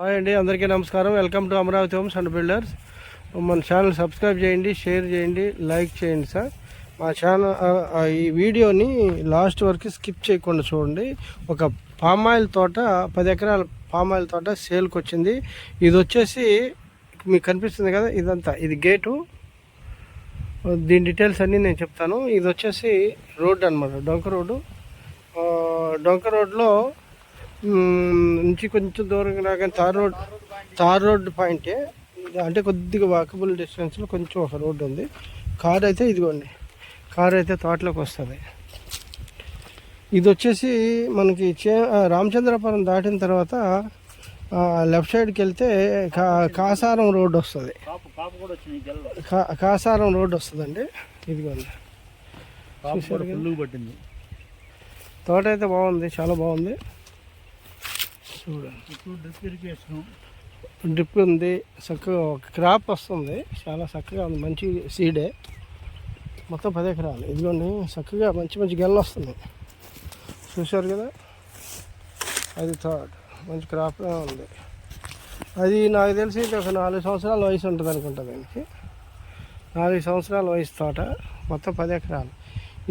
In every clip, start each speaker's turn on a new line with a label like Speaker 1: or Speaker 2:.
Speaker 1: Hi అండి అందరికీ నమస్కారం. Welcome to Amaravati homes and builders. మన ఛానల్ సబ్స్క్రైబ్ చేయండి షేర్ చేయండి లైక్ చేయండి సార్. మా ఛానల్ ఈ వీడియోని లాస్ట్ వరకు స్కిప్ చేయకుండా చూడండి. ఒక పామ్ ఆయిల్ తోట పది ఎకరాల పామ్ ఆయిల్ తోట సేల్కి వచ్చింది. ఇది వచ్చేసి మీకు కనిపిస్తుంది కదా ఇదంతా. ఇది గేటు. దీని డీటెయిల్స్ అన్నీ నేను చెప్తాను. ఇది వచ్చేసి రోడ్ అనమాట డొంక రోడ్డు. డొంక రోడ్లో నుంచి కొంచెం దూరంగా రాగానే తార్ రోడ్ తార్ రోడ్ పాయింటే అంటే కొద్దిగా వాకబుల్ డిస్టెన్స్లో కొంచెం ఒక రోడ్డు ఉంది. కార్ అయితే ఇదిగోండి. కార్ అయితే తోటలోకి వస్తుంది. ఇది వచ్చేసి మనకి చే రామచంద్రపురం దాటిన తర్వాత లెఫ్ట్ సైడ్కి వెళ్తే కా కాసారం రోడ్డు వస్తుంది. కాసారం రోడ్డు వస్తుందండి. ఇదిగోండి. తోట అయితే బాగుంది చాలా బాగుంది. చూడండి
Speaker 2: డ్రిప్ ఇరిగేషన్
Speaker 1: డ్రిప్ ఉంది చక్కగా ఒక క్రాప్ వస్తుంది. చాలా చక్కగా ఉంది మంచి సీడే మొత్తం పది ఎకరాలు. ఇదిగోండి చక్కగా మంచి మంచి గెల్ల వస్తుంది. చూశారు కదా? అది థర్డ్ మంచి క్రాప్ ఉంది. అది నాకు తెలిసి ఒక నాలుగు సంవత్సరాల వయసు ఉంటుంది అనుకుంటా దానికి. నాలుగు సంవత్సరాల వయసు తోట. మొత్తం పది ఎకరాలు.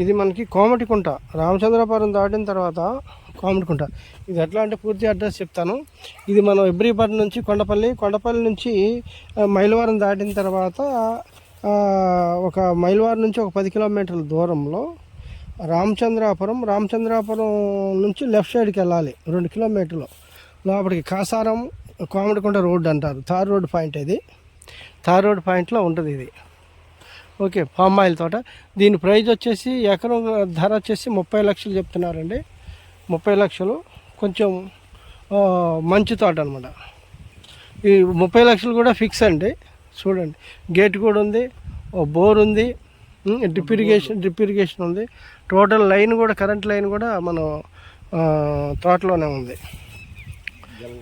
Speaker 1: ఇది మనకి కోమటికుంట. రామచంద్రపురం దాటిన తర్వాత కోమటికుంట ఇది ఎట్లా అంటే పూర్తి అడ్రస్ చెప్తాను. ఇది మనం ఎబ్రిపట్నం నుంచి కొండపల్లి కొండపల్లి నుంచి మైలవారం మైలవరం దాటిన తర్వాత ఒక మైలవారం నుంచి ఒక పది కిలోమీటర్ల దూరంలో రామచంద్రాపురం రామచంద్రాపురం నుంచి లెఫ్ట్ సైడ్కి వెళ్ళాలి రెండు కిలోమీటర్లు. లోపలికి కాసారం కోమటికుంట రోడ్ అంటారు. తార్ రోడ్ పాయింట్ ఇది. తార్ రోడ్ పాయింట్లో ఉంటుంది ఇది. ఓకే పామ్ ఆయిల్ తోట. దీని ప్రైజ్ వచ్చేసి ఎకరం ధర వచ్చేసి ముప్పై లక్షలు చెప్తున్నారండి. ముప్పై లక్షలు కొంచెం మంచి తోట అనమాట ఈ ముప్పై లక్షలు కూడా ఫిక్స్ అండి. చూడండి గేట్ కూడా ఉంది ఓ బోర్ ఉంది డ్రిప్ ఇరిగేషన్ డ్రిప్ ఇరిగేషన్ ఉంది. టోటల్ లైన్ కూడా కరెంట్ లైన్ కూడా మనం తోటలోనే ఉంది.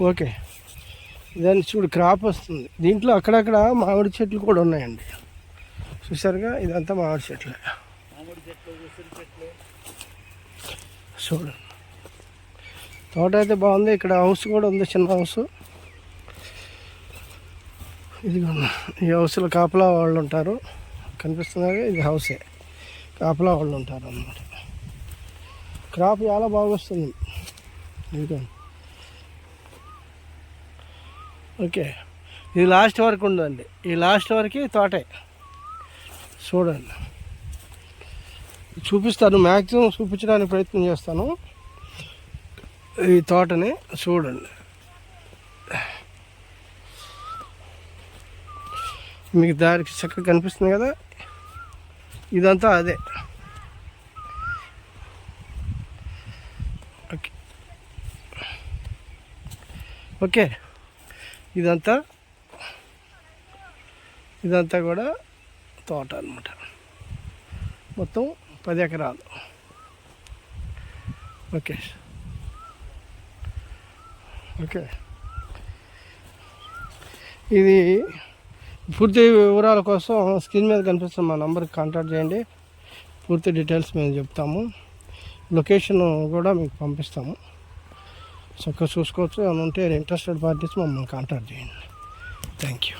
Speaker 1: ఓకే. దాన్ని చూడు క్రాప్ వస్తుంది. దీంట్లో అక్కడక్కడ మామిడి చెట్లు కూడా ఉన్నాయండి. చూసారుగా ఇదంతా మామిడి చెట్లు. చూడండి తోట అయితే బాగుంది. ఇక్కడ హౌస్ కూడా ఉంది చిన్న హౌస్. ఇది ఈ హౌస్లో కాపలా వాళ్ళు ఉంటారు. కనిపిస్తున్నారు ఇది హౌసే. కాపలా వాళ్ళు ఉంటారు అన్నమాట. క్రాప్ చాలా బాగా వస్తుంది. ఓకే ఇది లాస్ట్ వరకు ఉందండి. ఈ లాస్ట్ వరకు తోటే. చూడండి. చూపిస్తాను మ్యాక్సిమం చూపించడానికి ప్రయత్నం చేస్తాను. ఈ తోటని చూడండి. మీకు దారికి చక్కగా కనిపిస్తుంది కదా? ఇదంతా అదే. ఓకే. ఓకే. ఇదంతా ఇదంతా కూడా తోట అన్నమాట. మొత్తం పది ఎకరాలు. ఓకే. ఓకే. ఇది పూర్తి వివరాల కోసం స్క్రీన్ మీద కనిపిస్తున్న మా నెంబర్కి కాంటాక్ట్ చేయండి. పూర్తి డీటెయిల్స్ మేము చెప్తాము. లొకేషన్ కూడా మీకు పంపిస్తాము. చక్కగా చూసుకోవచ్చు. ఏమైనా ఉంటే ఇంట్రెస్టెడ్ పార్టీస్ మమ్మల్ని కాంటాక్ట్ చేయండి. Thank you